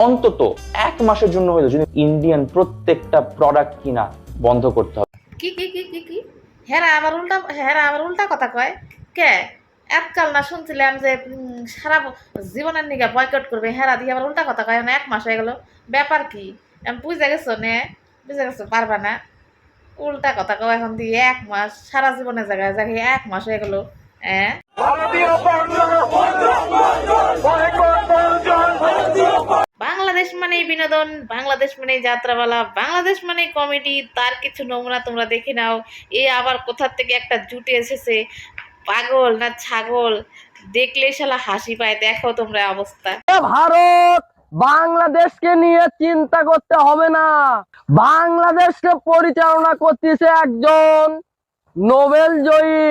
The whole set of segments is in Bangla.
অন্তত এক মাসের জন্য হলেও যদি ইন্ডিয়ান প্রত্যেকটা প্রোডাক্ট কিনা বন্ধ করতে হবে কি কি কি কি কি হেরা আবার উল্টা হেরা আবার উল্টা কথা কয় কে এককাল না শুনছিলাম যে সারা জীবনের নিগে বয়কট করবে হেরা দিয়ে আবার উল্টা কথা কয় এখন এক মাস হয়ে গেল ব্যাপার কি আমি বুঝে গেছো নে বুঝে গেছো পারবা না উল্টা কথা কয় এখন দিয়ে এক মাস সারা জীবনের জায়গায় জায়গায় এক মাস হয়ে গেল হ্যাঁ মানেই বিনোদন বাংলাদেশ মানেই যাত্রাপালা বাংলাদেশ মানেই কমেডি তার কিছু নমুনা তোমরা দেখে নাও। এ আবার কোথা থেকে একটা জুটে এসেছে? পাগল না ছাগল? দেখলে শালা হাসি পায় দেখো তোমরা অবস্থা। ভারত বাংলাদেশকে নিয়ে চিন্তা করতে হবে না। বাংলাদেশকে পরিচালনা করতেছে একজন নোবেল জয়ী।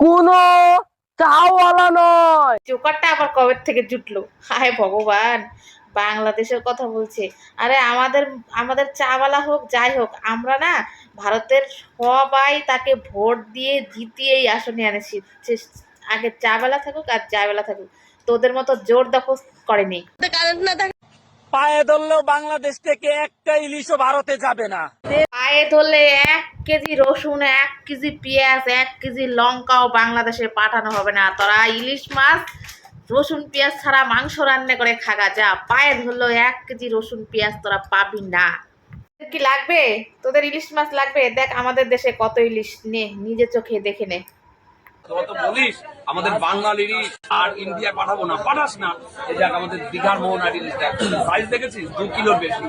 কোন চাওয়ালা নয়। জোকারটা আবার কবে থেকে জুটলো? হায় ভগবান! বাংলাদেশের কথা বলছে। আরে আমাদের আমাদের চাওয়ালা হোক যাই হোক আমরা না ভারতের সবাই তাকে ভোট দিয়ে জিতিয়ে এই আসনে এনেছি। সে- আগে চাওয়ালা থাকুক আর চাওয়ালা থাকুক। তোদের মতো জোর দখল করেনি। পায়ে ধরলেও বাংলাদেশ থেকে একটা ইলিশও ভারতে যাবে না। পায়ে ধরলে এক কেজি রসুন এক কেজি পেঁয়াজ এক কেজি লঙ্কাও বাংলাদেশে পাঠানো হবে না। তোরা ইলিশ মাছ রসুন, পেঁয়াজ ছাড়া মাংস রান্না করে খাগা যা। পায়ে ধরলো এক কেজি রসুন, পেঁয়াজ তোরা পাবি না। কি লাগবে? তোদের ইলিশ মাছ লাগবে? দেখ আমাদের দেশে কত ইলিশ। নে নিজে চোখে দেখে নে। তোরা তো বলিস আমাদের বাঙালির আর ইন্ডিয়া পাঠাবো না পাঠাস না। এই দেখ আমাদের দীঘার ইলিশ দেখ। সাইজ দেখেছিস? দু কিলোর বেশি।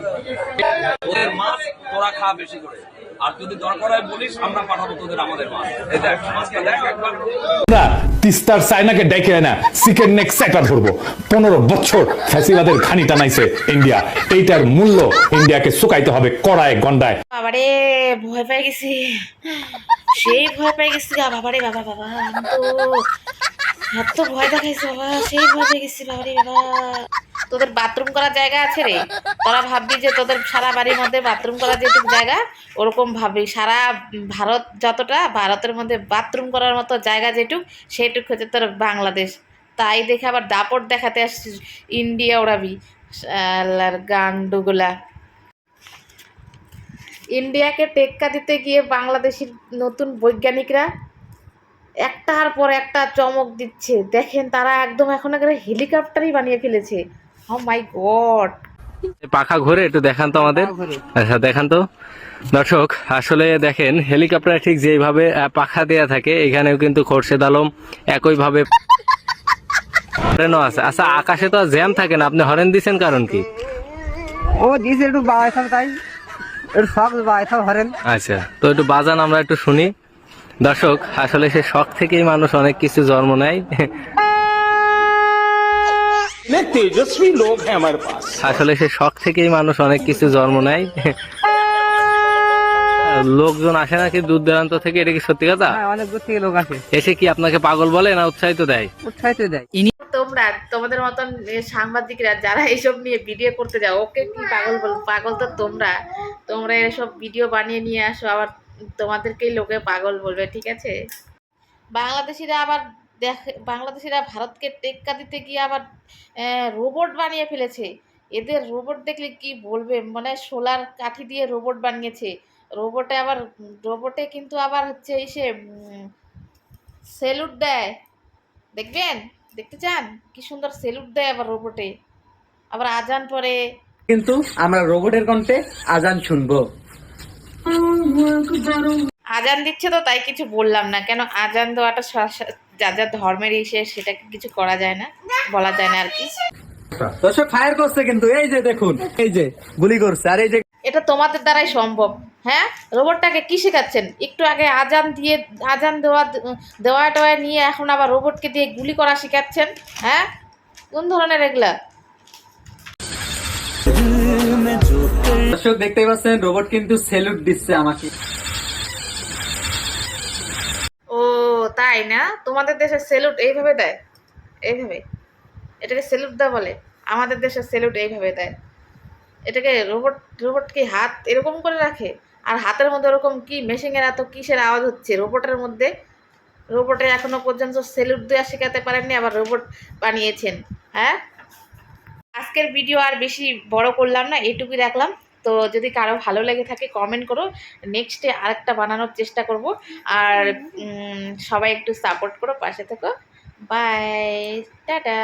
ওদের মাছ তোরা খা বেশি করে। আর যদি দরকার হয় বলিস আমরা পাঠাবো তোদের আমাদের মাছ। এই দেখ মাছটা দেখ একবার। তিস্তার চায়নাকে ডেকে না চিকেন নেক সেটা ধরবো। পনেরো বছর ফ্যাসিবাদের ঘানি টানাইছে ইন্ডিয়া। এইটার মূল্য ইন্ডিয়াকে শুকাইতে হবে কড়ায় গন্ডায়। ভয় পেয়ে গেছি। সেই ভয় পেয়ে গেছি গা, বাবারে, বাবা বাবা তো এত ভয় দেখাইছে বাবা, সেই ভয় পেয়ে গেছি বাবারে, বাবা। তোদের বাথরুম করার জায়গা আছে রে? তোরা ভাববি যে তোদের সারা বাড়ির মধ্যে বাথরুম করার যেটুকু জায়গা, ওরকম ভাববি। সারা ভারত যতটা, ভারতের মধ্যে বাথরুম করার মতো জায়গা যেটুক, সেটুক হচ্ছে তোর বাংলাদেশ। তাই দেখে আবার দাপট দেখাতে আসছিস, ইন্ডিয়া ওড়াবি গান্ডুগুলা ইন্ডিয়াকে টেক্কা দিতে গিয়ে বাংলাদেশের নতুন বৈজ্ঞানিকরা একটার পর একটা চমক দিচ্ছে। দেখেন তারা একদম এখন একেবারে হেলিকপ্টারই বানিয়ে ফেলেছে। ও মাই গড পাখা ঘুরে একটু দেখান তো আমাদের। আচ্ছা দেখান তো। দর্শক আসলে দেখেন হেলিকপ্টার ঠিক যেভাবে পাখা দেয়া থাকে এখানেও কিন্তু খোরশেদ আলম একইভাবে হরেনও আছে। আচ্ছা আকাশে তো আর জ্যাম থাকে না। আপনি হরেন দিছেন কারণ কি? ও দিছে একটু বাড়াইতাম তাই। আচ্ছা তো একটু বাজান আমরা একটু শুনি। দর্শক আসলে সে শখ থেকেই মানুষ অনেক কিছু জন্ম নেয়। তেজস্বী লোক হ্যাঁ আমার পাস আসলে সে শখ থেকেই মানুষ অনেক কিছু জন্ম নেয়। লোকজন আসে নাকি দূর দূরান্ত থেকে এটা কি সত্যি কথা? হ্যাঁ অনেক দূর থেকে লোক আসে। এসে কি আপনাকে পাগল বলে না উৎসাহিত দেয়? উৎসাহিত দেয়। তোমরা, তোমাদের মতন সাংবাদিকরা যারা এইসব নিয়ে ভিডিও করতে যাও, ওকে কি পাগল বল, পাগল তো তোমরা। তোমরা এসব ভিডিও বানিয়ে নিয়ে আসো, আবার তোমাদেরকেই লোকে পাগল বলবে, ঠিক আছে? বাংলাদেশিরা আবার দেখ, বাংলাদেশিরা ভারতকে টেক্কা দিতে গিয়ে আবার রোবট বানিয়ে ফেলেছে। এদের রোবট দেখলে কি বলবে? মানে সোলার কাঠি দিয়ে রোবট বানিয়েছে। রোবটে আবার রোবটে কিন্তু আবার হচ্ছে, এই সে সেলুট দেয়। দেখবেন? দেখতে চান? কি সুন্দর সেলুট দেয় আবার রোবটে? আবার আজান পরে? কিন্তু আমরা রোবটের কণ্ঠে আজান শুনব। আজান দিচ্ছে তো তাই কিছু বললাম না। কেন আজান দেওয়াটা যা যা ধর্মের ইসে সেটাকে কিছু করা যায় না? বলা যায় না আর কি। দর্শক ফায়ার করছে কিন্তু এই যে দেখুন এই যে গুলি করছে আর এই যে এটা তোমাদের দ্বারাই সম্ভব। হ্যাঁ? রোবটটাকে কি শেখাচ্ছেন? একটু আগে আজান দিয়ে আজান দেওয়া দেওয়া টেওয়া নিয়ে এখন আবার রোবটকে দিয়ে গুলি করা শেখাচ্ছেন হ্যাঁ? কোন ধরনের এগুলা? দর্শক দেখতে পাচ্ছেন রোবট কিন্তু সেলুট দিচ্ছে আমাকে। ও তাই না? তোমাদের দেশে সেলুট এইভাবে দেয়? এইভাবে? এটাকে সেলুট দেওয়া বলে। আমাদের দেশে সেলুট এইভাবে দেয়। এটাকে রোবট রোবট কি হাত এরকম করে রাখে? আর হাতের মধ্যে ওরকম কি মেশিনের এত কিসের আওয়াজ হচ্ছে? রোবটের মধ্যে? রোবটে এখনও পর্যন্ত সেলুট দেওয়া শেখাতে পারেননি, আবার রোবট বানিয়েছেন। হ্যাঁ? আজকের ভিডিও আর বেশি বড় করলাম না, এটুকুই রাখলাম। তো যদি কারও ভালো লেগে থাকে কমেন্ট করো। নেক্সটে আরেকটা বানানোর চেষ্টা করব। আর সবাই একটু সাপোর্ট করো, পাশে থেকো। Bye tata.